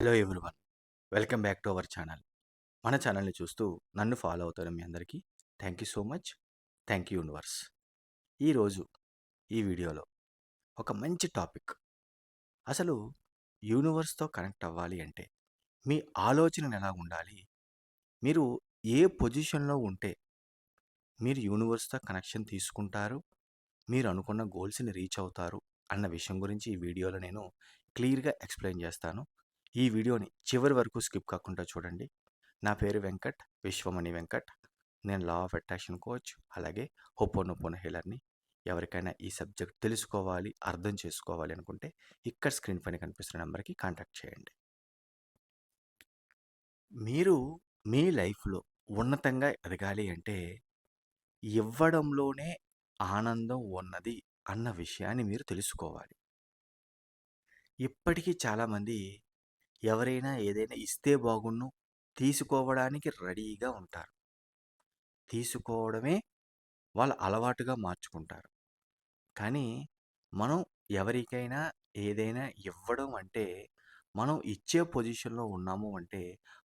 Hello everyone. Welcome back to our channel. మన ఛానల్ని చూస్తూ నన్ను ఫాలో అవుతారు మీ అందరికీ thank you so much. Thank you universe. ఈరోజు ఈ వీడియోలో ఒక మంచి టాపిక్. అసలు యూనివర్స్తో కనెక్ట్ అవ్వాలి అంటే మీ ఆలోచన ఎలా ఉండాలి? మీరు ఏ పొజిషన్లో ఉంటే మీరు యూనివర్స్తో కనెక్షన్ తీసుకుంటారు? మీరు అనుకున్న గోల్స్ని రీచ్ అవుతారు? అన్న విషయం గురించి ఈ వీడియోలో నేను క్లియర్గా ఎక్స్ప్లెయిన్ చేస్తాను. ఈ వీడియోని చివరి వరకు స్కిప్ కాకుండా చూడండి. నా పేరు వెంకట్ విశ్వమణి వెంకట్. నేను లా ఆఫ్ అట్రాక్షన్ కోచ్ అలాగే హోపోనోపోన హీలర్ని ఎవరికైనా ఈ సబ్జెక్ట్ తెలుసుకోవాలి అర్థం చేసుకోవాలి అనుకుంటే ఇక్కడ స్క్రీన్ పైన కనిపిస్తున్న నెంబర్కి కాంటాక్ట్ చేయండి. మీరు మీ లైఫ్లో ఉన్నతంగా ఎదగాలి అంటే ఇవ్వడంలోనే ఆనందం ఉన్నది అన్న విషయాన్ని మీరు తెలుసుకోవాలి. ఇప్పటికీ చాలామంది ఎవరైనా ఏదైనా ఇస్తే బాగుండు తీసుకోవడానికి రెడీగా ఉంటారు. తీసుకోవడమే వాళ్ళ అలవాటుగా మార్చుకుంటారు. కానీ మనం ఎవరికైనా ఏదైనా ఇవ్వడం అంటే మనం ఇచ్చే పొజిషన్లో ఉన్నాము అంటే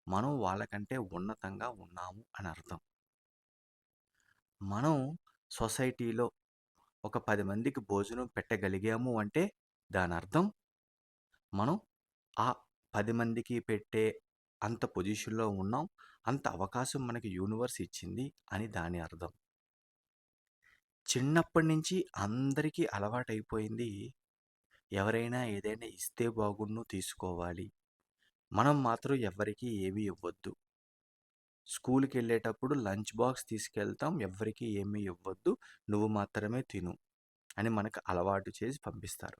మనం వాళ్ళకంటే ఉన్నతంగా ఉన్నాము అని అర్థం. మనం సొసైటీలో ఒక పది మందికి భోజనం పెట్టగలిగాము అంటే దాని అర్థం మనం ఆ పది మందికి పెట్టే అంత పొజిషన్లో ఉన్నాం. అంత అవకాశం మనకి యూనివర్స్ ఇచ్చింది అని దాని అర్థం. చిన్నప్పటి నుంచి అందరికీ అలవాటైపోయింది ఎవరైనా ఏదైనా ఇస్తే బాగున్ను తీసుకోవాలి. మనం మాత్రం ఎవ్వరికీ ఏమీ ఇవ్వద్దు. స్కూల్కి వెళ్ళేటప్పుడు లంచ్ బాక్స్ తీసుకెళ్తాం ఎవరికీ ఏమీ ఇవ్వద్దు నువ్వు మాత్రమే తిను అని మనకు అలవాటు చేసి పంపిస్తారు.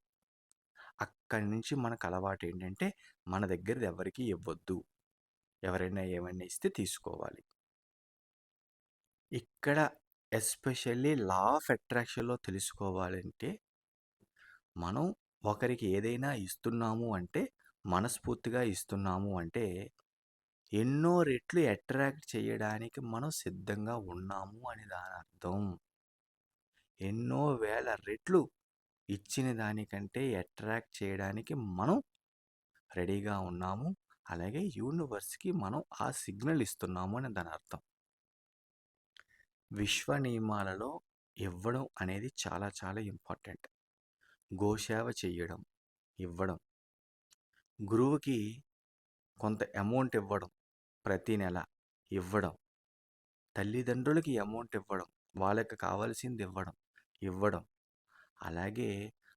అక్కడి నుంచి మనకు అలవాటు ఏంటంటే మన దగ్గర ఎవరికి ఇవ్వద్దు. ఎవరైనా ఏమైనా ఇస్తే తీసుకోవాలి. ఇక్కడ ఎస్పెషల్లీ లా ఆఫ్ అట్రాక్షన్లో తెలుసుకోవాలంటే మనం ఒకరికి ఏదైనా ఇస్తున్నాము అంటే మనస్ఫూర్తిగా ఇస్తున్నాము అంటే ఎన్నో రెట్లు అట్రాక్ట్ చేయడానికి మనం సిద్ధంగా ఉన్నాము అని దాని అర్థం. ఎన్నో వేల రెట్లు ఇచ్చిన దానికంటే అట్రాక్ట్ చేయడానికి మనం రెడీగా ఉన్నాము. అలాగే యూనివర్స్కి మనం ఆ సిగ్నల్ ఇస్తున్నాము అని దాని అర్థం. విశ్వ నియమాలలో ఇవ్వడం అనేది చాలా చాలా ఇంపార్టెంట్. గోసేవ చెయ్యడం ఇవ్వడం. గురువుకి కొంత అమౌంట్ ఇవ్వడం ప్రతి నెల ఇవ్వడం. తల్లిదండ్రులకి అమౌంట్ ఇవ్వడం వాళ్ళకి కావాల్సింది ఇవ్వడం ఇవ్వడం. అలాగే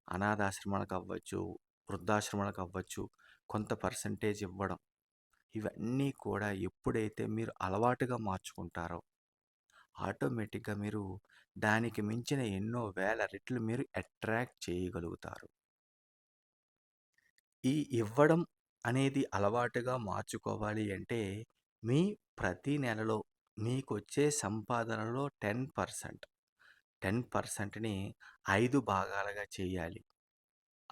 అనాథాశ్రమాలకు అవ్వచ్చు వృద్ధాశ్రమాలకు అవ్వచ్చు కొంత పర్సంటేజ్ ఇవ్వడం. ఇవన్నీ కూడా ఎప్పుడైతే మీరు అలవాటుగా మార్చుకుంటారో ఆటోమేటిక్గా మీరు దానికి మించిన ఎన్నో వేల రెట్లు మీరు అట్రాక్ట్ చేయగలుగుతారు. ఈ ఇవ్వడం అనేది అలవాటుగా మార్చుకోవాలి అంటే మీ ప్రతి నెలలో మీకు వచ్చే సంపాదనలో టెన్ పర్సెంట్. టెన్ పర్సెంట్ని ఐదు భాగాలుగా చేయాలి.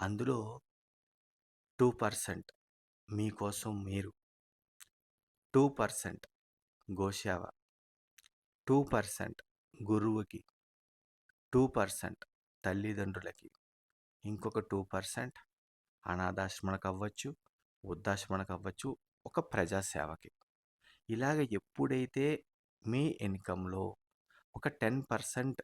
అందులో టూ పర్సెంట్ మీకోసం మీరు. టూ పర్సెంట్ గోసేవ టూ పర్సెంట్ గురువుకి. టూ పర్సెంట్ తల్లిదండ్రులకి. ఇంకొక టూ పర్సెంట్ అనాథాశ్రమణకు అవ్వచ్చు వృద్ధాశ్రమణకు అవ్వచ్చు ఒక ప్రజాసేవకి. ఇలాగ ఎప్పుడైతే మీ ఇన్కంలో ఒక టెన్ పర్సెంట్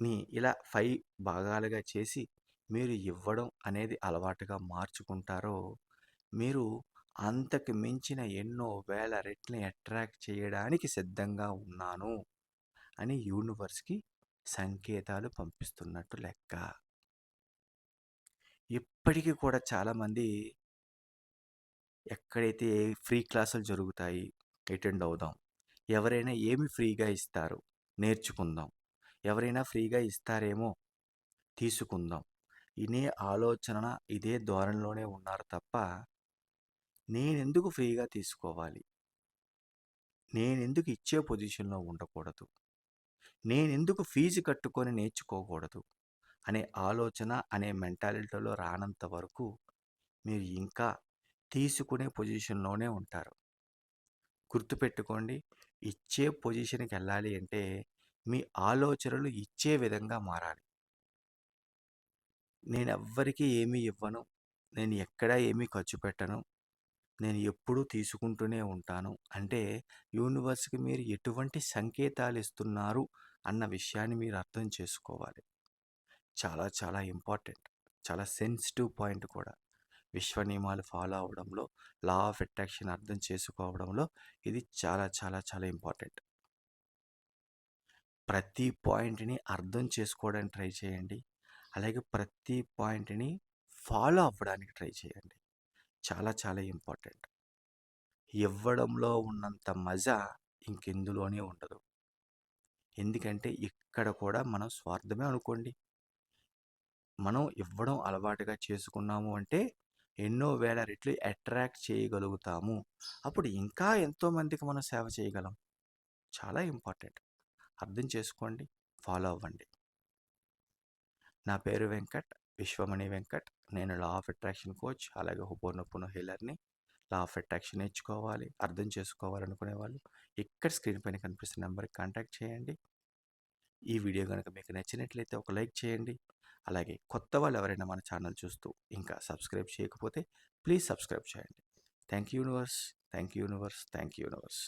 ని ఇలా ఫైవ్ భాగాలుగా చేసి మీరు ఇవ్వడం అనేది అలవాటుగా మార్చుకుంటారో మీరు అంతకు మించిన ఎన్నో వేల రెట్లని అట్రాక్ట్ చేయడానికి సిద్ధంగా ఉన్నాను అని యూనివర్స్కి సంకేతాలు పంపిస్తున్నట్టు లెక్క. ఇప్పటికీ కూడా చాలామంది ఎక్కడైతే ఫ్రీ క్లాసులు జరుగుతాయి అటెండ్ అవుదాం ఎవరైనా ఏమి ఫ్రీగా ఇస్తారు నేర్చుకుందాం ఎవరైనా ఫ్రీగా ఇస్తారేమో తీసుకుందాం. ఇదే ఆలోచన ఇదే ధోరణిలోనే ఉన్నారు తప్ప నేనెందుకు ఫ్రీగా తీసుకోవాలి? నేనెందుకు ఇచ్చే పొజిషన్లో ఉండకూడదు? నేనెందుకు ఫీజు కట్టుకొని నేర్చుకోకూడదు? అనే ఆలోచన అనే మెంటాలిటీలో రానంత వరకు మీరు ఇంకా తీసుకునే పొజిషన్లోనే ఉంటారు. గుర్తుపెట్టుకోండి ఇచ్చే పొజిషన్కి వెళ్ళాలి అంటే మీ ఆలోచనలు ఇచ్చే విధంగా మారాలి నేను ఎవ్వరికీ ఏమీ ఇవ్వను నేను ఎక్కడా ఏమీ ఖర్చు పెట్టను నేను ఎప్పుడూ తీసుకుంటూనే ఉంటాను. అంటే యూనివర్స్‌కి మీరు ఎటువంటి సంకేతాలు ఇస్తున్నారు అన్న విషయాన్ని మీరు అర్థం చేసుకోవాలి. చాలా చాలా ఇంపార్టెంట్. చాలా సెన్సిటివ్ పాయింట్ కూడా. విశ్వ నియమాలు ఫాలో అవ్వడంలో, లా ఆఫ్ అట్రాక్షన్ అర్థం చేసుకోవడంలో ఇది చాలా చాలా చాలా ఇంపార్టెంట్. ప్రతి పాయింట్‌ని అర్థం చేసుకోవడానికి ట్రై చేయండి. అలాగే ప్రతి పాయింట్‌ని ఫాలో అవ్వడానికి ట్రై చేయండి. చాలా చాలా ఇంపార్టెంట్. ఇవ్వడంలో ఉన్నంత మజా ఇంకెందులోనే ఉండదు. ఎందుకంటే ఇక్కడ కూడా మనం స్వార్థమే అనుకోండి. మనం ఇవ్వడం అలవాటుగా చేసుకున్నాము అంటే ఎన్నో వేల రెట్లు అట్రాక్ట్ చేయగలుగుతాము. అప్పుడు ఇంకా ఎంతోమందికి మనం సేవ చేయగలం. చాలా ఇంపార్టెంట్. అర్థం చేసుకోండి. ఫాలో అవ్వండి. నా పేరు వెంకట్. విశ్వమణి వెంకట్. నేను లా ఆఫ్ అట్రాక్షన్ కోచ్. అలాగే హోపోనోపోనో హీలర్‌ని. లా ఆఫ్ అట్రాక్షన్ నేర్చుకోవాలి, అర్థం చేసుకోవాలనుకునే వాళ్ళు ఇక్కడ స్క్రీన్ పైన కనిపిస్తున్న నెంబర్‌కి కాంటాక్ట్ చేయండి. ఈ వీడియో కనుక మీకు నచ్చినట్లయితే ఒక లైక్ చేయండి. అలాగే కొత్త వాళ్ళు ఎవరైనా మన ఛానల్ చూస్తూ ఇంకా సబ్స్క్రైబ్ చేయకపోతే ప్లీజ్ సబ్స్క్రైబ్ చేయండి. Thank you universe. Thank you universe. Thank you universe.